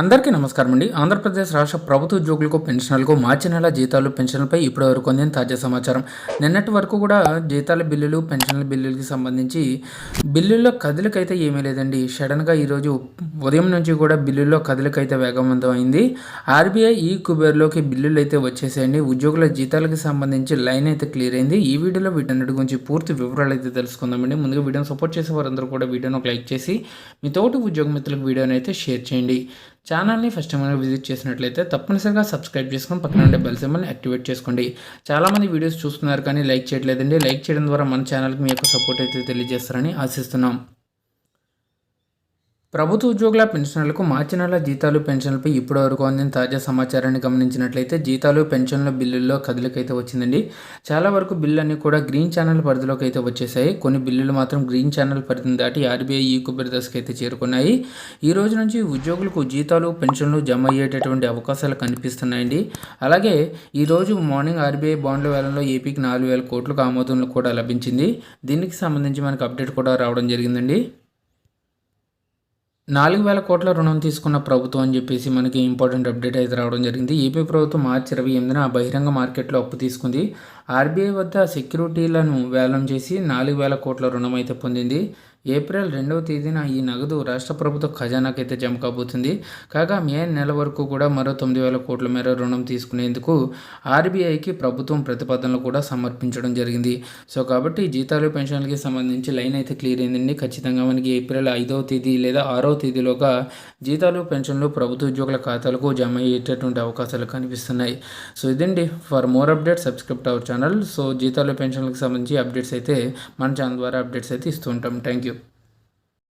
అందరికీ నమస్కారం అండి. ఆంధ్రప్రదేశ్ రాష్ట్ర ప్రభుత్వ ఉద్యోగులకు పెన్షన్లకు మార్చి నెల జీతాలు పెన్షన్లపై ఇప్పటి వరకు అందిన తాజా సమాచారం. నిన్నటి వరకు కూడా జీతాల బిల్లులు పెన్షన్ల బిల్లులకి సంబంధించి బిల్లుల్లో కదలికైతే ఏమీ లేదండి. సడన్గా ఈరోజు ఉదయం నుంచి కూడా బిల్లుల్లో కదలికైతే వేగవంతం అయింది. ఆర్బీఐ ఈ కుబేర్లోకి బిల్లులు అయితే వచ్చేసాయండి. ఉద్యోగుల జీతాలకు సంబంధించి లైన్ అయితే క్లియర్ అయింది. ఈ వీడియోలో వీటన్నిటి గురించి పూర్తి వివరాలు అయితే తెలుసుకుందామండి. ముందుగా వీడియోని సపోర్ట్ చేసే వారందరూ కూడా వీడియోని ఒక లైక్ చేసి మీ తోటి ఉద్యోగ మిత్రులకు వీడియోని అయితే షేర్ చేయండి. ఛానల్ని ఫస్ట్ టైం విజిట్ చేసినట్లయితే తప్పనిసరిగా సబ్స్క్రైబ్ చేసుకొని పక్కన ఉండే బెల్ సింబల్ని యాక్టివేట్ చేసుకోండి. చాలామంది వీడియోస్ చూస్తున్నారు కానీ లైక్ చేయట్లేదండి. లైక్ చేయడం ద్వారా మన ఛానల్కి మీ యొక్క సపోర్ట్ అయితే తెలియజేస్తారని ఆశిస్తున్నాం. ప్రభుత్వ ఉద్యోగుల పెన్షన్లకు మార్చి నెల జీతాలు పెన్షన్లపై ఇప్పటి వరకు అందిన తాజా సమాచారాన్ని గమనించినట్లయితే జీతాలు పెన్షన్ల బిల్లుల్లో కదలికైతే వచ్చిందండి. చాలా వరకు బిల్లు అన్ని కూడా గ్రీన్ ఛానల్ పరిధిలోకి అయితే వచ్చేసాయి కొన్ని బిల్లులు మాత్రం గ్రీన్ ఛానల్ పరిధిని దాటి ఆర్బీఐ ఈ కుబేర్ దశకు అయితే చేరుకున్నాయి. ఈ రోజు నుంచి ఉద్యోగులకు జీతాలు పెన్షన్లు జమ అయ్యేటటువంటి అవకాశాలు కనిపిస్తున్నాయండి. అలాగే ఈరోజు మార్నింగ్ ఆర్బీఐ బాండ్ల వేలంలో ఏపీకి నాలుగు వేల కోట్లకు ఆమోదం కూడా లభించింది. దీనికి సంబంధించి మనకు అప్డేట్ కూడా రావడం జరిగిందండి. నాలుగు వేల కోట్ల రుణం తీసుకున్న ప్రభుత్వం అని చెప్పేసి మనకి ఇంపార్టెంట్ అప్డేట్ అయితే రావడం జరిగింది. ఏపీ ప్రభుత్వం మార్చి ఇరవై ఎనిమిదిన బహిరంగ మార్కెట్లో అప్పు తీసుకుంది. ఆర్బీఐ వద్ద సెక్యూరిటీలను వేలం చేసి నాలుగు వేల కోట్ల రుణం అయితే పొందింది. ఏప్రిల్ రెండవ తేదీన ఈ నగదు రాష్ట్ర ప్రభుత్వ ఖజానాకి అయితే జమ కాబోతుంది. కాగా మే నెల వరకు కూడా మరో తొమ్మిది వేల కోట్ల మేర రుణం తీసుకునేందుకు ఆర్బీఐకి ప్రభుత్వం ప్రతిపాదనలు కూడా సమర్పించడం జరిగింది. సో కాబట్టి జీతాలు పెన్షన్లకి సంబంధించి లైన్ అయితే క్లియర్ అయిందండి. ఖచ్చితంగా మనకి ఏప్రిల్ ఐదవ తేదీ లేదా ఆరవ తేదీలోగా జీతాలు పెన్షన్లు ప్రభుత్వ ఉద్యోగుల ఖాతాలకు జమ అయ్యేటటువంటి అవకాశాలు కనిపిస్తున్నాయి. సో ఇదండి. For more update subscribe our channel. Channel so జీతాలు పెన్షన్లకు సంబంధించి అప్డేట్స్ అయితే మన ఛానల్ ద్వారా అప్డేట్స్ అయితే ఇస్తూ ఉంటాం. Thank you